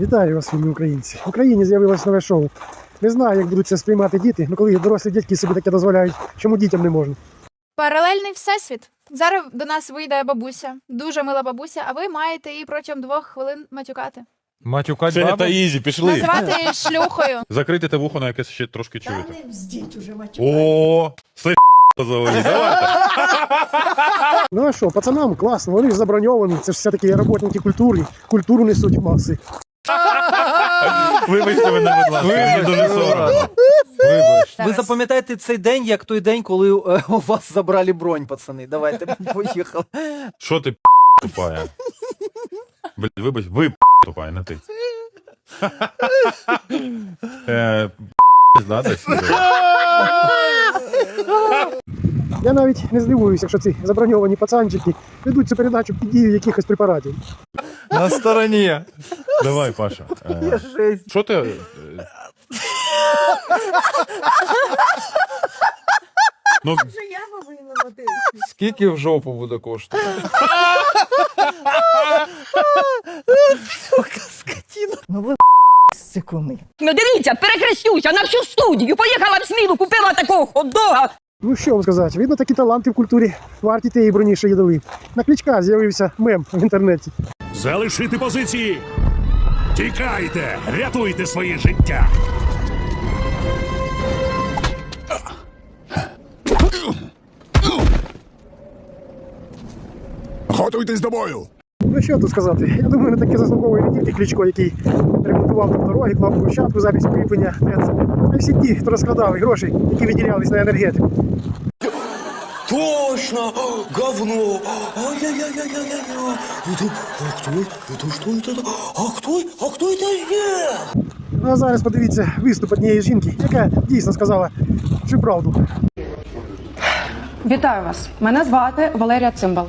Вітаю вас, вільні українці. В Україні з'явилось нове шоу. Не знаю, як будуть це сприймати діти, але коли дорослі дядьки собі таке дозволяють, чому дітям не можна? Паралельний всесвіт. Зараз до нас вийде бабуся, дуже мила бабуся, а ви маєте її протягом двох хвилин матюкати. Матюкать бабу? та Ізі, пішли. Називати її шлюхою. Закрити те вухо, на яке ще трошки чуєте. не вздіть уже матюкати. О, слышь, заводить. Давайте. Ну а що, пацанам класно, вони ж заброньовані, це ж все-таки роботники культурні, культуру несуть в маси. Вибачте мене, будь ласка, мені дуже соромно. Вибач. Зараз. Ви запам'ятаєте цей день як той день, коли е, у вас забрали бронь, пацани. Давайте, поїхали. Що ти тупая? Блядь, вибач, ви тупая, не ти. Е, да. Я навіть не здивуюся, якщо ці заброньовані пацанчики ведуть цю передачу під дією якихось препаратів. На стороні. Давай, Паша. Е, Жесть. Що ти... е, Ну, Вже я повинна мати. Скільки в жопу буде коштувати? Ну ви секунди. Ну дивіться, перехрестюся на всю студію. Поїхала в смілу, купила такого хот-дога. Ну що вам сказати, видно, такі таланти в культурі варті тієї броні, що їдали. На кличка з'явився мем в інтернеті. Залишити позиції. Тікайте, рятуйте своє життя. Готуйтесь до бою. Ну що тут сказати? Я думаю, не таке заслуговує не тільки Кличко, який ремонтував там дороги, клав площадку замість укріплення ТЕЦ, а всі ті, хто розкладав і гроші, які виділялись на енергетику. Точно! Говно! Ай-яй-яй-яй-яй-яй! Это, а кто, это что это? А кто, а кто это сделал? Ну а зараз подивіться виступ однієї жінки, яка дійсно сказала всю правду. Вітаю вас! Мене звати Валерія Цимбал.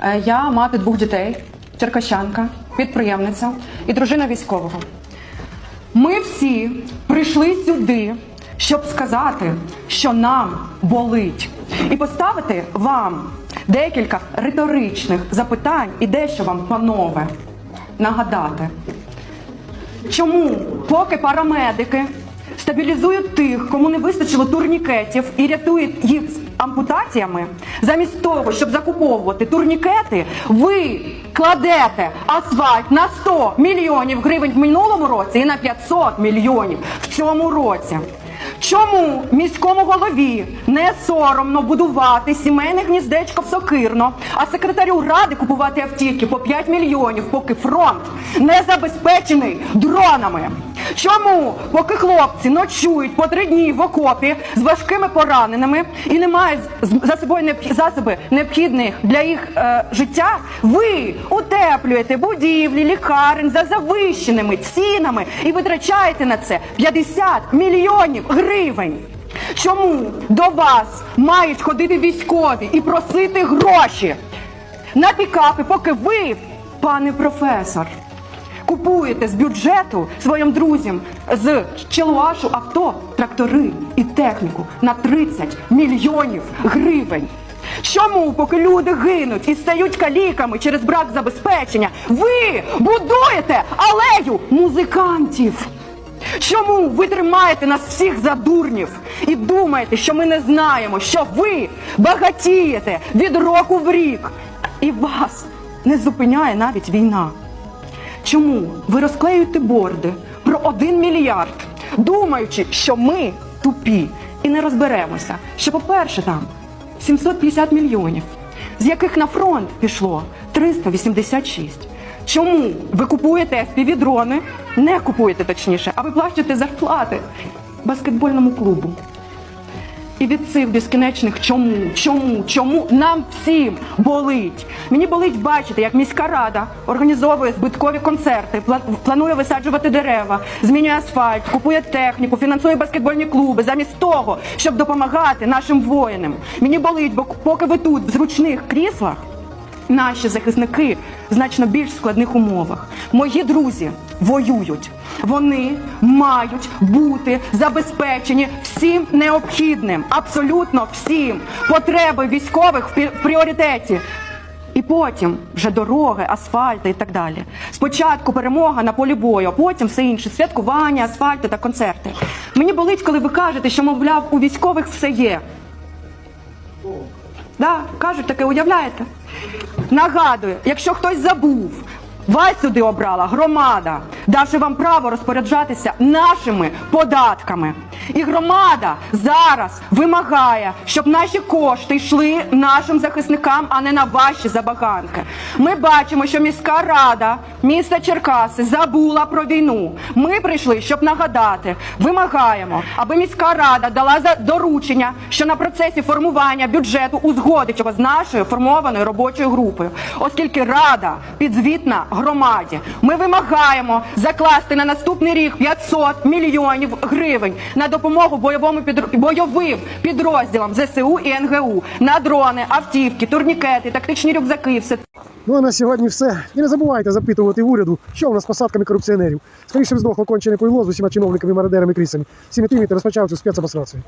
Е, Я мати двох дітей, черкащанка, підприємниця і дружина військового. Ми всі прийшли сюди, щоб сказати, що нам болить, і поставити вам декілька риторичних запитань і дещо вам, панове, нагадати. Чому, поки парамедики стабілізують тих, кому не вистачило турнікетів і рятують їх з ампутаціями, замість того, щоб закуповувати турнікети, ви кладете асфальт на 100 мільйонів гривень в минулому році і на 500 мільйонів в цьому році. Чому міському голові не соромно будувати сімейне гніздечко в Сокирно, а секретарю ради купувати автівки по 5 мільйонів, поки фронт не забезпечений дронами? Чому, поки хлопці ночують по три дні в окопі з важкими пораненими і не мають за собою засоби необхідних для їх е, життя, ви утеплюєте будівлі, лікарень за завищеними цінами і витрачаєте на це 50 мільйонів гривень? Чому до вас мають ходити військові і просити гроші? На пікапи, поки ви, пане професор, купуєте з бюджету своїм друзям з Челуашу авто, трактори і техніку на 30 мільйонів гривень. Чому, поки люди гинуть і стають каліками через брак забезпечення, ви будуєте алею музикантів? Чому ви тримаєте нас всіх за дурнів і думаєте, що ми не знаємо, що ви багатієте від року в рік, і вас не зупиняє навіть війна? Чому ви розклеюєте борди про один мільярд, думаючи, що ми тупі і не розберемося, що, по-перше, там 750 мільйонів, з яких на фронт пішло 386. Чому ви купуєте FPV-дрони, не купуєте точніше, а ви плачете зарплати баскетбольному клубу? І від цих безкінечних чому, чому, чому нам всім болить. Мені болить бачити, як міська рада організовує збиткові концерти, планує висаджувати дерева, змінює асфальт, купує техніку, фінансує баскетбольні клуби, замість того, щоб допомагати нашим воїнам. Мені болить, бо поки ви тут в зручних кріслах. Наші захисники в значно більш складних умовах. Мої друзі воюють. Вони мають бути забезпечені всім необхідним, абсолютно всім. Потреби військових в пріоритеті. І потім вже дороги, асфальти і так далі. Спочатку перемога на полі бою, а потім все інше святкування, асфальти та концерти. Мені болить, коли ви кажете, що мовляв у військових все є. Да, кажуть таке, уявляєте? Нагадую, якщо хтось забув, вас сюди обрала громада, давши вам право розпоряджатися нашими податками. І громада зараз вимагає, щоб наші кошти йшли нашим захисникам, а не на ваші забаганки. Ми бачимо, що міська рада міста Черкаси забула про війну. Ми прийшли, щоб нагадати, вимагаємо, аби міська рада дала за доручення, що на процесі формування бюджету узгодить його з нашою формованою робочою групою, оскільки рада підзвітна громаді. Ми вимагаємо закласти на наступний рік 500 мільйонів гривень на допомогу бойовому підр- бойовим підрозділам ЗСУ і НГУ на дрони, автівки, турнікети, тактичні рюкзаки. Все Ну а на сьогодні все. І не забувайте запитувати в уряду, що у нас з посадками корупціонерів. Скоріше б здохло кончене пойло з усіма чиновниками, мародерами, крісами. Всіми тими, хто розпочав цю спецоперацію.